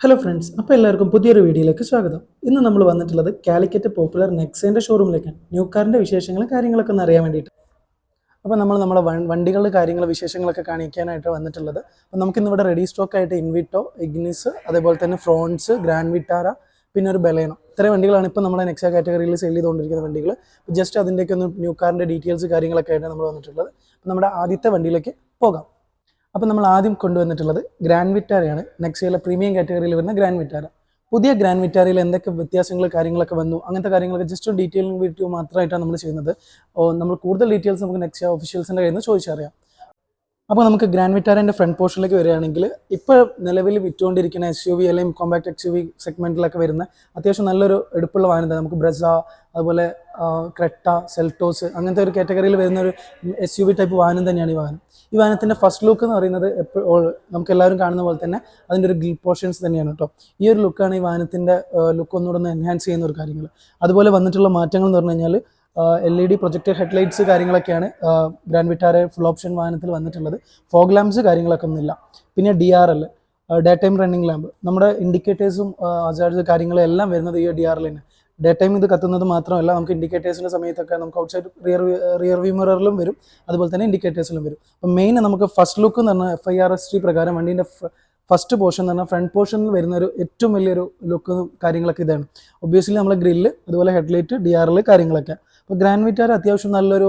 Hello friends അപ്പോൾ എല്ലാവർക്കും പുതിയൊരു വീഡിയോയിലേക്ക് സ്വാഗതം. ഇന്ന് നമ്മൾ വന്നിട്ടുള്ളത് കാലിക്കറ്റ് പോപ്പുലർ നെക്സേന്റെ ഷോറൂമിലേക്കാണ്. ന്യൂ കാറിന്റെ വിശേഷങ്ങളും കാര്യങ്ങളൊക്കെ ഒന്ന് അറിയാൻ വേണ്ടിയിട്ട്. അപ്പോൾ നമ്മൾ നമ്മുടെ വണ്ടികളുടെ കാര്യങ്ങൾ വിശേഷങ്ങളൊക്കെ കാണിക്കാനായിട്ട് വന്നിട്ടുള്ളത്. അപ്പോൾ നമുക്കിന്നിവിടെ റെഡി സ്റ്റോക്ക് ആയിട്ട് ഇൻവിറ്റോ ഇഗ്നിസ് അതേപോലെ തന്നെ ഫ്രോൺസ് ഗ്രാൻഡ് വിറ്റാര പിന്നെ ഒരു ബലേനോ ഇത്രയും വണ്ടികളാണ് ഇപ്പോൾ നമ്മുടെ നെക്സ കാറ്റഗറിയിൽ സെയിൽ ചെയ്തുകൊണ്ടിരിക്കുന്ന വണ്ടികൾ ജസ്റ്റ് അതിന്റെയൊക്കെ ഒന്ന് ന്യൂ കാറിന്റെ ഡീറ്റെയിൽസ് കാര്യങ്ങളൊക്കെ ആയിട്ട് നമ്മൾ വന്നിട്ടുള്ളത്. നമ്മുടെ ആദ്യത്തെ വണ്ടിയിലേക്ക് പോകാം. അപ്പോൾ നമ്മൾ ആദ്യം കൊണ്ടുവന്നിട്ടുള്ളത് ഗ്രാൻഡ് വിറ്റാരയാണ്. നെക്സയിലെ പ്രീമിയം കാറ്റഗറിയിൽ വരുന്ന ഗ്രാൻഡ് വിറ്റാര. പുതിയ ഗ്രാൻഡ് വിറ്റാരയിൽ എന്തൊക്കെ വ്യത്യാസങ്ങൾ കാര്യങ്ങളൊക്കെ വന്നു? അങ്ങനത്തെ കാര്യങ്ങളൊക്കെ ജസ്റ്റ് ഡീറ്റെയിലിംഗ് വീഡിയോ മാത്രമായിട്ടാണ് നമ്മൾ ചെയ്യുന്നത്. നമ്മൾ കൂടുതൽ ഡീറ്റെയിൽസ് നമുക്ക് നെക്സ്റ്റ് ഓഫീഷ്യൽസിന്റെ കയ്യിൽ നിന്ന് ചോദിച്ചറിയാം. അപ്പോൾ നമുക്ക് ഗ്രാൻഡ് വിറ്റാരന്റെ ഫ്രണ്ട് പോർഷനിലേക്ക് വരികയാണെങ്കിൽ ഇപ്പോൾ നിലവിൽ വിറ്റുകൊണ്ടിരിക്കുന്ന എസ് യു വി അല്ലെങ്കിൽ കോമ്പാക്ട് എക്സ് യു വി സെഗ്മെന്റിലൊക്കെ വരുന്ന അത്യാവശ്യം നല്ലൊരു എടുപ്പുള്ള വാഹനം തന്നെ. നമുക്ക് ബ്രസ അതുപോലെ ക്രെട്ട സെൽറ്റോസ് അങ്ങനത്തെ ഒരു കാറ്റഗറിയിൽ വരുന്ന ഒരു എസ് യു വി ടൈപ്പ് വാഹനം തന്നെയാണ് ഈ വാഹനം. ഈ വാഹനത്തിന്റെ ഫസ്റ്റ് ലുക്ക് എന്ന് പറയുന്നത് എപ്പോൾ നമുക്ക് എല്ലാവരും കാണുന്ന പോലെ തന്നെ അതിന്റെ ഒരു ഗ്രിൽ പോർഷൻസ് തന്നെയാണ് കേട്ടോ. ഈ ഒരു ലുക്കാണ് ഈ വാഹനത്തിന്റെ ലുക്ക് ഒന്നുകൂടെ ഒന്ന് എൻഹാൻസ് ചെയ്യുന്ന ഒരു കാര്യങ്ങൾ അതുപോലെ വന്നിട്ടുള്ള മാറ്റങ്ങൾ എന്ന് പറഞ്ഞു കഴിഞ്ഞാൽ L E D project headlights കാര്യങ്ങളൊക്കെയാണ് ഗ്രാൻഡ് വിറ്റാറെ ഫുൾ ഓപ്ഷൻ വാഹനത്തിൽ വന്നിട്ടുള്ളത്. ഫോഗ് ലാംപ്സ് കാര്യങ്ങളൊക്കെ ഒന്നുമില്ല. പിന്നെ D R L day time running lamp നമ്മുടെ ഇൻഡിക്കേറ്റേഴ്സും അജാർജ് കാര്യങ്ങളും എല്ലാം വരുന്നത് ഈ ഡി ആർ തന്നെ ഡേ ടൈം ഇത് കത്തുന്നത് മാത്രമല്ല നമുക്ക് ഇൻഡിക്കേറ്റേഴ്സിന്റെ സമയത്തൊക്കെ നമുക്ക് ഔട്ട്സൈഡ് റിയർ റിയർ വ്യൂ മിററിലും വരും. അതുപോലെ തന്നെ ഇൻഡിക്കേറ്റേഴ്സിലും വരും. അപ്പം മെയിൻ നമുക്ക് ഫസ്റ്റ് ലുക്ക് എന്ന് പറഞ്ഞാൽ F I R S T പ്രകാരം വണ്ടീന്റെ ഫസ്റ്റ് പോർഷൻ എന്ന് പറഞ്ഞാൽ ഫ്രണ്ട് പോർഷനിൽ വരുന്ന ഒരു ഏറ്റവും വലിയൊരു ലുക്ക് കാര്യങ്ങളൊക്കെ ഇതാണ്. ഒബ്വിയസ്ലി നമ്മളെ ഗ്രില്ല് അതുപോലെ ഹെഡ്ലൈറ്റ് ഡി ആർ എൽ കാര്യങ്ങളൊക്കെ. അപ്പോൾ ഗ്രാൻഡ് വിറ്റാർ അത്യാവശ്യം നല്ലൊരു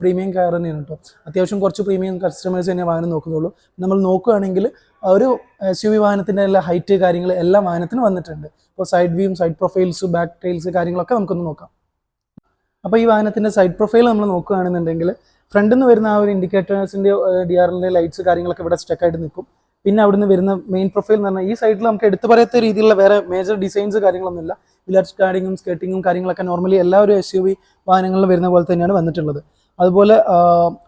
പ്രീമിയം കയർ തന്നെയാണ് കേട്ടോ അത്യാവശ്യം കുറച്ച് പ്രീമിയം കസ്റ്റമേഴ്സ് തന്നെ വാഹനം നോക്കുന്നുള്ളൂ. നമ്മൾ നോക്കുകയാണെങ്കിൽ ഒരു എസ് യു വി വാഹനത്തിന്റെ എല്ലാ ഹൈറ്റ് കാര്യങ്ങൾ എല്ലാ വാഹനത്തിനും വന്നിട്ടുണ്ട്. അപ്പോൾ സൈഡ് വ്യൂം സൈഡ് പ്രൊഫൈൽസ് ബാക്ക് ടൈൽസ് കാര്യങ്ങളൊക്കെ നമുക്കൊന്ന് നോക്കാം. അപ്പോൾ ഈ വാഹനത്തിന്റെ സൈഡ് പ്രൊഫൈൽ നമ്മൾ നോക്കുകയാണെന്നുണ്ടെങ്കിൽ ഫ്രണ്ടിൽ നിന്ന് വരുന്ന ആ ഒരു ഇൻഡിക്കേറ്റേഴ്സിന്റെ ഡി ആറിന്റെ ലൈറ്റ്സ് കാര്യങ്ങളൊക്കെ ഇവിടെ സ്റ്റക്ക് ആയിട്ട് നിൽക്കും. പിന്നെ അവിടുന്ന് വരുന്ന മെയിൻ പ്രൊഫൈൽ എന്ന് പറഞ്ഞാൽ ഈ സൈഡിൽ നമുക്ക് എടുത്തു പറയാത്ത രീതിയിലുള്ള വേറെ മേജർ ഡിസൈൻസ് കാര്യങ്ങളൊന്നുമില്ല. വിലാറ്റ് സ്കാഡിങ്ങും സ്കേട്ടിങ്ങും കാര്യങ്ങളൊക്കെ നോർമലി എല്ലാ ഒരു എസ് യു വി വാഹനങ്ങളിൽ വരുന്ന പോലെ തന്നെയാണ് വന്നിട്ടുള്ളത്. അതുപോലെ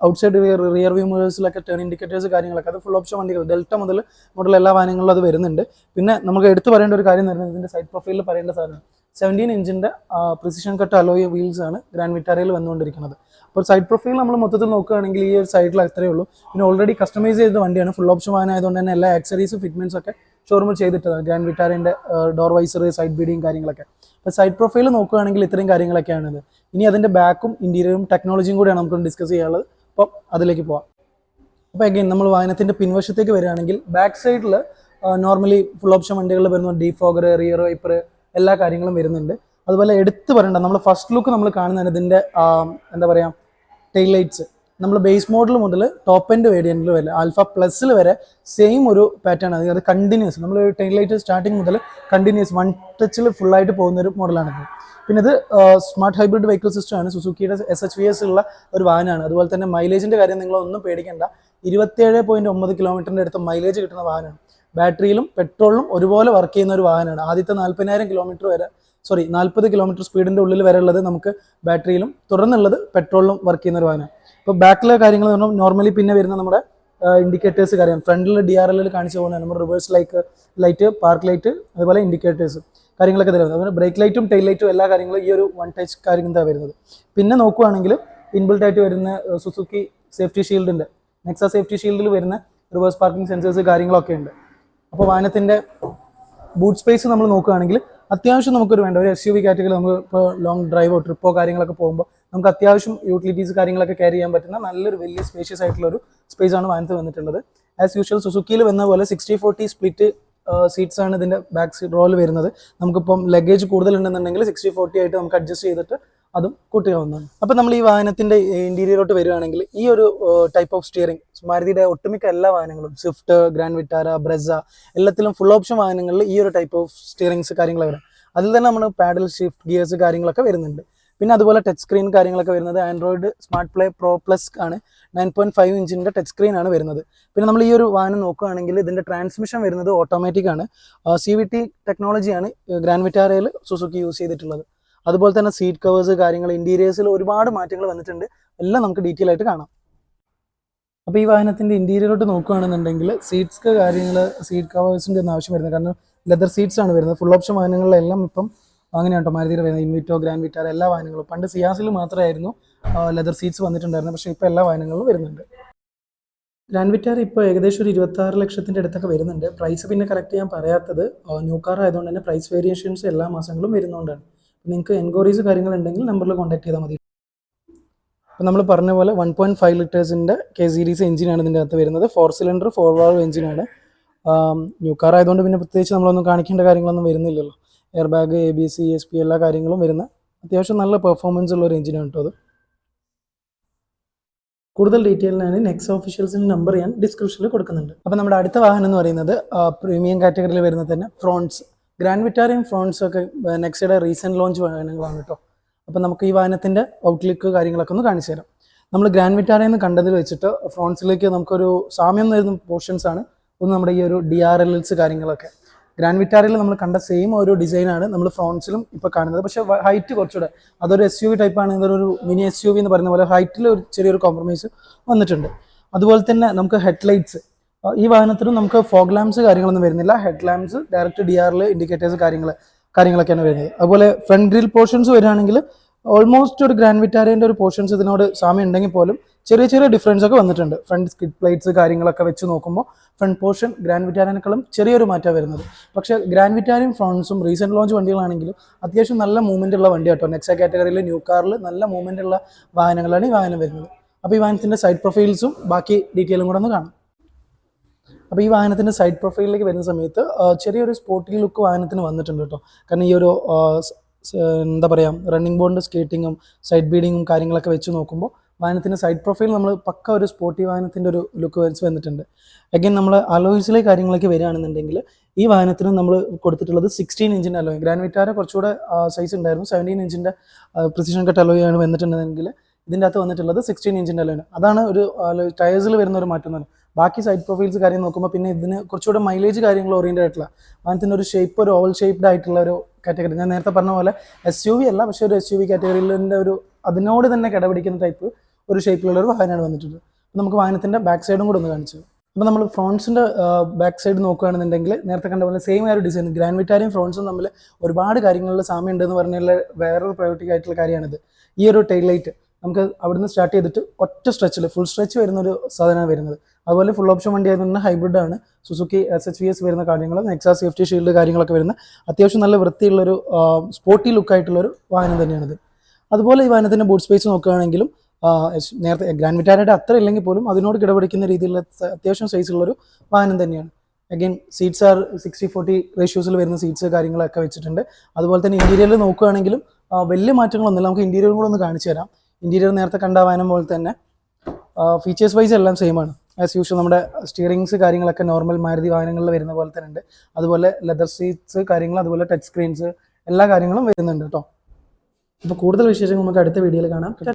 ഔട്ട്സൈഡ് റിയർ വ്യൂ മിറേഴ്സിലൊക്കെ ടേൺ ഇൻഡിക്കേറ്റേഴ്സ് കാര്യങ്ങളൊക്കെ അത് ഫുൾ ഓപ്ഷൻ വണ്ടികൾ ഡെൽറ്റ മുതൽ മോഡൽ എല്ലാ വാഹനങ്ങളിലും അത് വരുന്നുണ്ട്. പിന്നെ നമുക്ക് എടുത്തു പറയേണ്ട ഒരു കാര്യം എന്ന് ഇതിന്റെ സൈഡ് പ്രൊഫൈലിൽ പറയേണ്ട സാധനം സെവന്റീൻ ഇഞ്ചിന്റെ പ്രിസിഷൻ കട്ട് അലോയ വീൽസ് ആണ് ഗ്രാൻഡ് വിറ്റാരയിൽ വന്നുകൊണ്ടിരിക്കുന്നത്. അപ്പോൾ സൈഡ് പ്രൊഫൈൽ നമ്മൾ മൊത്തത്തിൽ നോക്കുകയാണെങ്കിൽ ഈ ഒരു സൈഡിൽ അത്രയേ ഉള്ളൂ. പിന്നെ ഓൾറെഡി കസ്റ്റമൈസ് ചെയ്ത വണ്ടിയാണ്. ഫുൾ ഓപ്ഷൻ വാഹനം ആയതുകൊണ്ട് തന്നെ എല്ലാ ആക്സറീസും ഫിറ്റ്മെന്റ്സ് ഒക്കെ ഷോറൂമിൽ ചെയ്തിട്ടതാണ് ഗ്രാൻഡ് വിറ്റാറിന്റെ ഡോർ വൈസർ സൈഡ് ബീഡിങ് കാര്യങ്ങളൊക്കെ. അപ്പോൾ സൈഡ് പ്രൊഫൈൽ നോക്കുകയാണെങ്കിൽ ഇത്രയും കാര്യങ്ങളൊക്കെയാണിത്. ഇനി അതിന്റെ ബാക്കും ഇന്റീരിയറും ടെക്നോളജിയും കൂടിയാണ് നമുക്ക് ഡിസ്കസ് ചെയ്യാനുള്ളത്. അപ്പം അതിലേക്ക് പോവാം. അപ്പോൾ അഗൈൻ നമ്മൾ വാഹനത്തിന്റെ പിൻവശത്തേക്ക് വരികയാണെങ്കിൽ ബാക്ക് സൈഡിൽ നോർമലി ഫുൾ ഓപ്ഷൻ വണ്ടികളിൽ വരുന്ന ഡീഫോഗർ റിയർ വൈപ്പർ എല്ലാ കാര്യങ്ങളും വരുന്നുണ്ട്. അതുപോലെ എടുത്ത് പറയേണ്ട നമ്മൾ ഫസ്റ്റ് ലുക്ക് നമ്മൾ കാണുന്നതാണ് ഇതിന്റെ എന്താ പറയുക ടെയിൽ ലൈറ്റ്സ് നമ്മൾ ബേസ് മോഡൽ മുതൽ ടോപ്പ് എൻഡ് വേരിയന്റിൽ വരെ ആൽഫ പ്ലസ്സിൽ വരെ സെയിം ഒരു പാറ്റേൺ ആണ്. അത് കണ്ടിന്യൂസ് നമ്മൾ ടെൻ ലൈറ്റ് സ്റ്റാർട്ടിങ് മുതൽ കണ്ടിന്യൂസ് വൺ ടച്ചിൽ ഫുള്ളായിട്ട് പോകുന്ന ഒരു മോഡലാണിത് പിന്നെ ഇത് സ്മാർട്ട് ഹൈബ്രിഡ് വെഹിക്കിൾ സിസ്റ്റം ആണ്. സുസുക്കിയുടെ എസ് എച്ച് വി എസ് ഉള്ള ഒരു വാഹനമാണ്. അതുപോലെ തന്നെ മൈലേജിന്റെ കാര്യം നിങ്ങളൊന്നും പേടിക്കേണ്ട. ഇരുപത്തിയേഴ് പോയിന്റ് ഒമ്പത് കിലോമീറ്ററിന്റെ അടുത്ത് മൈലേജ് കിട്ടുന്ന വാഹനമാണ്. ബാറ്ററിയിലും പെട്രോളിലും ഒരുപോലെ വർക്ക് ചെയ്യുന്ന ഒരു വാഹനമാണ്. ആദ്യത്തെ നാൽപ്പതിനായിരം കിലോമീറ്റർ വരെ സോറി നാൽപ്പത് കിലോമീറ്റർ സ്പീഡിന്റെ ഉള്ളിൽ വരെ ഉള്ളത് നമുക്ക് ബാറ്ററിയിലും തുടർന്നുള്ളത് പെട്രോളിലും വർക്ക് ചെയ്യുന്ന ഒരു വാഹനമാണ്. ഇപ്പോൾ ബാക്കിലെ കാര്യങ്ങൾ പറഞ്ഞാൽ നോർമലി പിന്നെ വരുന്ന നമ്മുടെ ഇൻഡിക്കേറ്റേഴ്സ് കാര്യം ഫ്രണ്ടിൽ ഡി ആർ എല്ലിൽ കാണിച്ച പോലെ നമ്മുടെ reverse like light park light അതുപോലെ ഇൻഡിക്കേറ്റേഴ്സ് കാര്യങ്ങളൊക്കെ തരുന്നത്. അതുപോലെ ബ്രേക്ക് ലൈറ്റും ടെയിൽ ലൈറ്റും എല്ലാ കാര്യങ്ങളും ഈ ഒരു വൺ ടച്ച് കാര്യം എന്താ വരുന്നത്. പിന്നെ നോക്കുകയാണെങ്കിൽ ഇൻബിൽട്ട് ആയിട്ട് വരുന്ന സുസുക്കി സേഫ്റ്റി ഷീൽഡിന്റെ നെക്സ സേഫ്റ്റി ഷീൽഡിൽ വരുന്ന റിവേഴ്സ് പാർക്കിംഗ് സെൻസേഴ്സ് കാര്യങ്ങളൊക്കെ ഉണ്ട്. അപ്പോൾ വാഹനത്തിന്റെ ബൂട്ട് സ്പേസ് നമ്മൾ നോക്കുകയാണെങ്കിൽ അത്യാവശ്യം നമുക്കൊരു വേണ്ട. ഒരു എസ് യു വി കാറ്റഗറി നമുക്ക് ഇപ്പോൾ ലോങ് ഡ്രൈവോ ട്രിപ്പോ കാര്യങ്ങളൊക്കെ പോകുമ്പോൾ നമുക്ക് അത്യാവശ്യം യൂട്ടിലിറ്റീസ് കാര്യങ്ങളൊക്കെ ക്യാരി ചെയ്യാൻ പറ്റുന്ന നല്ലൊരു വലിയ സ്പേഷ്യസ് ആയിട്ടുള്ള ഒരു സ്പേസ് ആണ് വാഹനത്തിൽ വന്നിട്ടുള്ളത്. ആസ് യൂഷ്വൽ സുസുക്കിയിൽ വന്ന പോലെ സിക്സ്റ്റി ഫോർട്ടി സ്പ്ലിറ്റ് സീറ്റ്സ് ആണ് ഇതിന്റെ ബാക്ക് സീറ്റ് റോൾ വരുന്നത്. നമുക്കിപ്പം ലഗേജ് കൂടുതലുണ്ടെന്നുണ്ടെങ്കിൽ സിക്സ്റ്റി ഫോർട്ടി ആയിട്ട് നമുക്ക് അഡ്ജസ്റ്റ് ചെയ്തിട്ട് അതും കൂട്ടുകാവുന്നതാണ്. അപ്പോൾ നമ്മൾ ഈ വാഹനത്തിന്റെ ഇന്റീരിയറിലോട്ട് വരികയാണെങ്കിൽ ഈ ഒരു ടൈപ്പ് ഓഫ് സ്റ്റിയറിംഗ് മാരുതിയുടെ ഒട്ടുമിക്ക എല്ലാ വാഹനങ്ങളും സ്വിഫ്റ്റ് ഗ്രാൻഡ് വിറ്റാര ബ്രസ എല്ലാത്തിലും ഫുൾ ഓപ്ഷൻ വാഹനങ്ങളിൽ ഈ ഒരു ടൈപ്പ് ഓഫ് സ്റ്റിയറിംഗ്സ് കാര്യങ്ങളൊക്കെ വരും. അതിൽ തന്നെ നമ്മൾ പാഡൽ ഷിഫ്റ്റ് ഗിയേഴ്സ് കാര്യങ്ങളൊക്കെ വരുന്നുണ്ട്. പിന്നെ അതുപോലെ ടച്ച് സ്ക്രീൻ കാര്യങ്ങളൊക്കെ വരുന്നത് Android smart play pro plus ആണ്. നയൻ പോയിന്റ് ഫൈവ് ഇഞ്ചിന്റെ ടച്ച് സ്ക്രീൻ ആണ് വരുന്നത്. പിന്നെ നമ്മൾ ഈ ഒരു വാഹനം നോക്കുകയാണെങ്കിൽ ഇതിന്റെ ട്രാൻസ്മിഷൻ വരുന്നത് ഓട്ടോമാറ്റിക് ആണ്. സി വി ടി ടെക്നോളജിയാണ് ഗ്രാൻഡ് വിറ്റാരയിൽ സുസുക്കി യൂസ് ചെയ്തിട്ടുള്ളത്. അതുപോലെ തന്നെ സീറ്റ് കവേഴ്സ് കാര്യങ്ങൾ ഇന്റീരിയേഴ്സിൽ ഒരുപാട് മാറ്റങ്ങൾ വന്നിട്ടുണ്ട്. എല്ലാം നമുക്ക് ഡീറ്റെയിൽ ആയിട്ട് കാണാം. അപ്പോൾ ഈ വാഹനത്തിന്റെ ഇന്റീരിയറോട്ട് നോക്കുകയാണെന്നുണ്ടെങ്കിൽ സീറ്റ്സ് കാര്യങ്ങൾ സീറ്റ് കവേഴ്സിന്റെ ഒന്നും ആവശ്യം വരുന്നത് കാരണം ലെതർ സീറ്റ്സ് ആണ് വരുന്നത്. ഫുൾ ഓപ്ഷൻ വാഹനങ്ങളിലെല്ലാം ഇപ്പം അങ്ങനെയാണ് കേട്ടോ മാരുതിയുടെ വരുന്നത് ഇൻവിറ്റോ ഗ്രാൻഡ് വിറ്റാർ എല്ലാ വാഹനങ്ങളും. പണ്ട് സിയാസിൽ മാത്രമായിരുന്നു ലെതർ സീറ്റ്സ് വന്നിട്ടുണ്ടായിരുന്നു പക്ഷേ ഇപ്പോൾ എല്ലാ വാഹനങ്ങളിലും വരുന്നുണ്ട്. ഗ്രാൻഡ് വിറ്റാർ ഇപ്പോൾ ഏകദേശം ഒരു ഇരുപത്തി ആറ് ലക്ഷത്തിന്റെ അടുത്തൊക്കെ വരുന്നുണ്ട്. പ്രൈസ് പിന്നെ കറക്റ്റ് ഞാൻ പറയാത്തത് ന്യൂ കാർ ആയതുകൊണ്ട് തന്നെ പ്രൈസ് വേരിയേഷൻസ് എല്ലാ മാസങ്ങളും വരുന്നതുകൊണ്ടാണ് നിങ്ങൾക്ക് എൻക്വയറീസ് കാര്യങ്ങളുണ്ടെങ്കിൽ നമ്പറിൽ കോൺടാക്ട് ചെയ്താൽ മതി. അപ്പോൾ നമ്മൾ പറഞ്ഞ പോലെ വൺ പോയിന്റ് ഫൈവ് ലിറ്റേഴ്സിന്റെ കെ സീരീസ് എഞ്ചിനാണ് ഇതിന്റെ അകത്ത് വരുന്നത്. ഫോർ സിലിണ്ടർ ഫോർ വാൾവ് എഞ്ചിനാണ് ന്യൂ കാർ ആയതുകൊണ്ട് പിന്നെ പ്രത്യേകിച്ച് നമ്മളൊന്നും കാണിക്കേണ്ട കാര്യങ്ങളൊന്നും വരുന്നില്ലല്ലോ. Air bag A B C S P എല്ലാ കാര്യങ്ങളും വരുന്ന അത്യാവശ്യം നല്ല പെർഫോമൻസ് ഉള്ള ഒരു എഞ്ചിനാണ് കേട്ടോ അത്. കൂടുതൽ ഡീറ്റെയിലിനാണ് നെക്സ്റ്റ് ഓഫീഷ്യൽസിന്റെ നമ്പർ ഞാൻ ഡിസ്ക്രിപ്ഷനിൽ കൊടുക്കുന്നുണ്ട്. അപ്പോൾ നമ്മുടെ അടുത്ത വാഹനം എന്ന് പറയുന്നത് പ്രീമിയം കാറ്റഗറിയിൽ വരുന്നത് തന്നെ ഫ്രോൺസ് ഗ്രാൻഡ് വിറ്റാറിയം ഫ്രോൺസ് ഒക്കെ നെക്സ്റ്റയുടെ റീസെന്റ് ലോഞ്ച് വാഹനങ്ങളാണ് കേട്ടോ അപ്പോൾ നമുക്ക് ഈ വാഹനത്തിന്റെ ഔട്ട്ലുക്ക് കാര്യങ്ങളൊക്കെ ഒന്ന് കാണിച്ചു തരാം. നമ്മൾ ഗ്രാൻഡ് വിറ്റാറിയിൽ നിന്ന് കണ്ടതിൽ വെച്ചിട്ട് ഫ്രോൺസിലേക്ക് നമുക്കൊരു സാമ്യം വരുന്ന പോർഷൻസ് ആണ് ഒന്ന് നമ്മുടെ ഈ ഒരു ഡി ആർ എൽ എൽസ് കാര്യങ്ങളൊക്കെ. ഗ്രാൻഡ് വിറ്റാറിൽ നമ്മൾ കണ്ട സെയിം ഒരു ഡിസൈനാണ് നമ്മൾ ഫ്രോൺസിലും ഇപ്പോൾ കാണുന്നത്. പക്ഷേ ഹൈറ്റ് കുറച്ചുകൂടെ. അതൊരു എസ് യു വി ടൈപ്പാണ് ഇതൊരു മിനി എസ് യു വി എന്ന് പറയുന്ന പോലെ ഹൈറ്റിൽ ഒരു ചെറിയൊരു കോംപ്രമൈസ് വന്നിട്ടുണ്ട്. അതുപോലെ തന്നെ നമുക്ക് ഹെഡ്ലൈറ്റ്സ് ഈ വാഹനത്തിനും നമുക്ക് ഫോഗ് ലാംപ്സ് കാര്യങ്ങളൊന്നും വരുന്നില്ല. ഹെഡ് ലാംപ്സ് ഡയറക്റ്റ് ഡി ആറിൽ ഇൻഡിക്കേറ്റേഴ്സ് കാര്യങ്ങൾ കാര്യങ്ങളൊക്കെയാണ് വരുന്നത്. അതുപോലെ ഫ്രണ്ട് ഗ്രിൽ പോർഷൻസ് വരികയാണെങ്കിൽ ഓൾമോസ്റ്റ് ഒരു ഗ്രാൻഡ് വിറ്റാരിയന്റെ ഒരു പോർഷൻസ് ഇതിനോട് സാമ്യം ഉണ്ടെങ്കിൽ പോലും ചെറിയ ചെറിയ ഡിഫറൻസ് ഒക്കെ വന്നിട്ടുണ്ട്. ഫ്രണ്ട് സ്കിഡ് പ്ലേറ്റ്സ് കാര്യങ്ങളൊക്കെ വെച്ച് നോക്കുമ്പോൾ ഫ്രണ്ട് പോർഷൻ ഗ്രാൻഡ് വിറ്റാരിയനേക്കാളും ചെറിയൊരു മാറ്റം വരുന്നത്. പക്ഷേ ഗ്രാൻഡ് വിറ്റാരയും ഫ്രോൺസും റീസെന്റ് ലോഞ്ച് വണ്ടികളാണെങ്കിലും അത്യാവശ്യം നല്ല മൂവ്മെന്റ് ഉള്ള വണ്ടി കേട്ടോ. നെക്സ കാറ്റഗറിയിൽ ന്യൂ കാറിൽ നല്ല മൂവ്മെന്റ് ഉള്ള വാഹനങ്ങളാണ് ഈ വാഹനം വരുന്നത്. അപ്പോൾ ഈ വാഹനത്തിന്റെ സൈഡ് പ്രൊഫൈൽസും ബാക്കി ഡീറ്റെയിലും കൂടെ ഒന്ന് കാണാം. അപ്പോൾ ഈ വാഹനത്തിന്റെ സൈഡ് പ്രൊഫൈലിലേക്ക് വരുന്ന സമയത്ത് ചെറിയൊരു സ്പോർട്ടി ലുക്ക് വാഹനത്തിന് വന്നിട്ടുണ്ട് കേട്ടോ. കാരണം ഈ ഒരു എന്താ പറയുക റണ്ണിങ് ബോർഡിന്റെ സ്കേറ്റിങ്ങും സൈഡ് ബീഡിങ്ങും കാര്യങ്ങളൊക്കെ വെച്ച് നോക്കുമ്പോൾ വാഹനത്തിന്റെ സൈഡ് പ്രൊഫൈൽ നമ്മൾ പക്ക ഒരു സ്പോർട്ടി വാഹനത്തിന്റെ ഒരു ലുക്ക് വെച്ച് വന്നിട്ടുണ്ട്. അഗൈൻ നമ്മൾ അലോയ്സിലെ കാര്യങ്ങളൊക്കെ വരികയാണെന്നുണ്ടെങ്കിൽ ഈ വാഹനത്തിന് നമ്മൾ കൊടുത്തിട്ടുള്ളത് സിക്സ്റ്റീൻ ഇഞ്ചിന്റെ അലോയ് ഗ്രാൻഡ് വിറ്റാര കുറച്ചുകൂടെ സൈസ് ഉണ്ടായിരുന്നു. സെവന്റീൻ ഇഞ്ചിന്റെ പ്രിസിഷൻ കട്ട് അലോയ് ആണ് വന്നിട്ടുണ്ടെങ്കിൽ ഇതിന്റെ അകത്ത് വന്നിട്ടുള്ളത് സിക്സ്റ്റീൻ ഇഞ്ചിന്റെ അലോയാണ് അതാണ് ഒരു ടയേഴ്സിൽ വരുന്ന ഒരു മാറ്റം എന്ന് പറയുന്നത് ബാക്കി സൈഡ് പ്രൊഫൈൽസ് കാര്യം നോക്കുമ്പോൾ പിന്നെ ഇതിന് കുറച്ചുകൂടെ മൈലേജ് കാര്യങ്ങൾ ഓറിയന്റഡ് ആയിട്ടുള്ള വാഹനത്തിന്റെ ഒരു ഷേപ്പ് ഒരു ഓവൽ ഷേപ്ഡ് ആയിട്ടുള്ള ഒരു കാറ്റഗറി ഞാൻ നേരത്തെ പറഞ്ഞ പോലെ എസ് യു വി അല്ല പക്ഷേ ഒരു എസ് യു വി കാറ്റഗറിയിലെ ഒരു അതിനോട് തന്നെ കിടപിടിക്കുന്ന ടൈപ്പ് ഒരു ഷേപ്പിലുള്ള ഒരു വാഹനമാണ് വന്നിട്ടുള്ളത്. നമുക്ക് വാഹനത്തിന്റെ ബാക്ക് സൈഡും കൂടെ ഒന്ന് കാണിച്ചു അപ്പോൾ നമ്മൾ ഫ്രോൺസിന്റെ ബാക്ക് സൈഡ് നോക്കുകയാണെന്നുണ്ടെങ്കിൽ നേരത്തെ കണ്ട പോലെ സെയിം ആ ഒരു ഡിസൈൻ ഗ്രാൻഡ് വിറ്റാരിയും ഫ്രോൺസും തമ്മിൽ ഒരുപാട് കാര്യങ്ങളിൽ സാമ്യം ഉണ്ടെന്ന് പറഞ്ഞുള്ള വേറൊരു പ്രയോറിറ്റി ആയിട്ടുള്ള കാര്യമാണിത്. ഈ ഒരു ടെയിൽ ലൈറ്റ് നമുക്ക് അവിടുന്ന് സ്റ്റാർട്ട് ചെയ്തിട്ട് ഒറ്റ സ്ട്രെച്ചിൽ ഫുൾ സ്ട്രെച്ച് വരുന്ന ഒരു സാധനമാണ് വരുന്നത്. അതുപോലെ ഫുൾ ഓപ്ഷൻ വണ്ടി ആയതുകൊണ്ട് ഹൈബ്രിഡ് ആണ്. Suzuki S H V S വരുന്ന കാര്യങ്ങൾ നെക്സാ സേഫ്റ്റി ഷീൽഡ് കാര്യങ്ങളൊക്കെ വരുന്ന അത്യാവശ്യം നല്ല വൃത്തിയുള്ളൊരു സ്പോർട്ടി ലുക്കായിട്ടുള്ളൊരു വാഹനം തന്നെയാണിത്. അതുപോലെ ഈ വാഹനത്തിന്റെ ബൂട്ട് സ്പേസ് നോക്കുകയാണെങ്കിലും നേരത്തെ ഗ്രാൻഡ് വിറ്റാരയുടെ അത്ര ഇല്ലെങ്കിൽ പോലും അതിനോട് കിടപിടിക്കുന്ന രീതിയിലുള്ള അത്യാവശ്യം സൈസുള്ളൊരു വാഹനം തന്നെയാണ്. Again seats are sixty forty റേഷ്യൂസിൽ വരുന്ന സീറ്റ്സ് കാര്യങ്ങളൊക്കെ വെച്ചിട്ടുണ്ട്. അതുപോലെ തന്നെ ഇന്റീരിയറിൽ നോക്കുകയാണെങ്കിലും വലിയ മാറ്റങ്ങളൊന്നുമില്ല. നമുക്ക് ഇന്റീരിയറും കൂടെ ഒന്ന് കാണിച്ചു തരാം ഇന്റീരിയർ നേരത്തെ കണ്ട വാനം പോലെ തന്നെ ഫീച്ചേഴ്സ് വൈസ് എല്ലാം സെയിം ആണ്. ആസ് യൂഷ്വൽ നമ്മുടെ സ്റ്റിയറിങ്സ് കാര്യങ്ങളൊക്കെ നോർമൽ മാരുതി വാഹനങ്ങളിൽ വരുന്ന പോലെ തന്നെ ഉണ്ട്. അതുപോലെ ലെതർ സീറ്റ്സ് കാര്യങ്ങൾ അതുപോലെ ടച്ച് സ്ക്രീൻസ് എല്ലാ കാര്യങ്ങളും വരുന്നുണ്ട് കേട്ടോ. അപ്പോൾ കൂടുതൽ വിശേഷങ്ങൾ നമുക്ക് അടുത്ത വീഡിയോയിൽ കാണാം.